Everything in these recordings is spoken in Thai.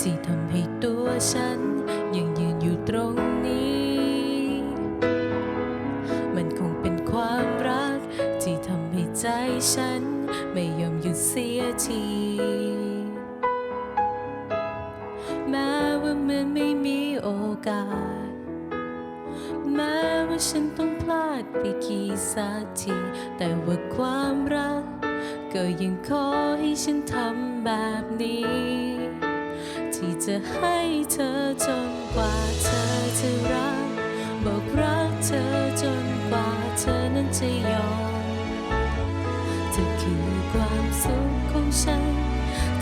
ที่ทำให้ตัวฉัน ยังยืนอยู่ตรงนี้ มันคงเป็นความรัก ที่ทำให้ใจฉัน ไม่ยอมหยุดเสียทีแม้ว่ามันไม่มีโอกาส แม้ว่าฉันต้องพลาดไปกี่สักที แต่ว่าความรัก ก็ยังขอให้ฉันทำแบบนี้ ที่จะให้เธอจนกว่าเธอจะรัก บอกรักเธอจนกว่าเธอนั้นจะยอมเธอคือความสุขของฉัน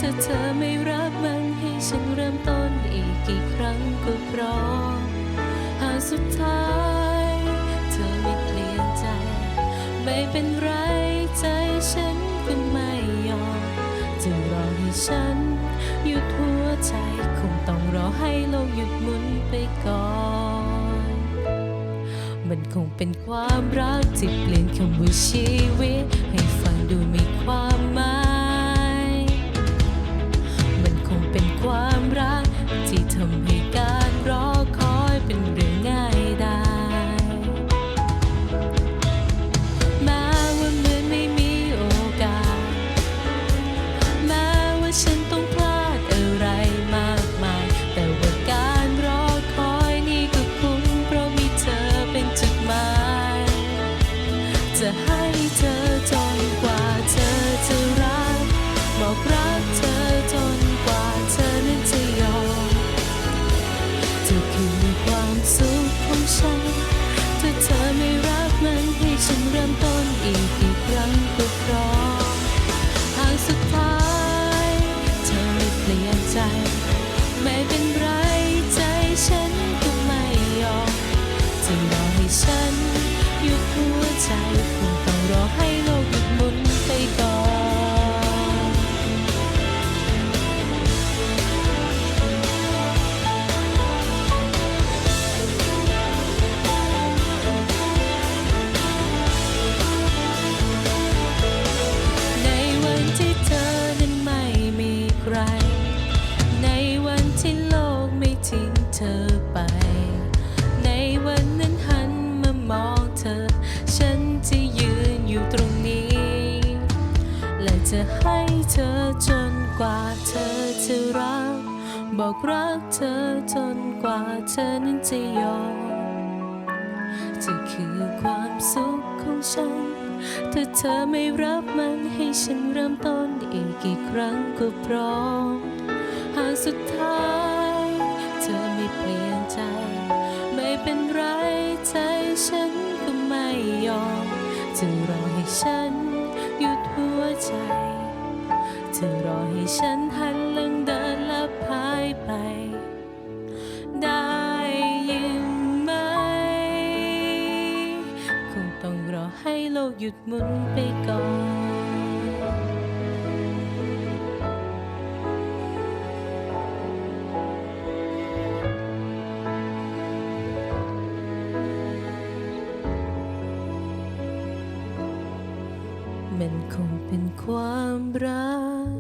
ถ้าเธอไม่รับมันให้ฉันเริ่มต้นอีกกี่ครั้งก็พร้อมหากสุดท้าย เธอไม่เปลี่ยนใจ ไม่เป็นไรใจฉันก็ไม่ยอมจะรอให้ฉัน ให้โลกหยุดหมุนไปก่อน มันคงเป็นความรักที่เปลี่ยนคำว่าชีวิต ให้ฟังดูมีความ จะให้เธอจน จนกว่าเธอจะรัก บอกรักเธอจนกว่าเธอนั้นจะยอมจะคือความสุขของฉัน ถ้าเธอไม่รับมันให้ฉันเริ่มต้นอีกกี่ครั้งก็พร้อม หากสุดท้าย เธอไม่เปลี่ยนใจ ไม่เป็นไรใจฉันก็ไม่ยอมจะรอให้ฉัน ให้โลกหยุดหมุนไปก่อน มันคงเป็นความรัก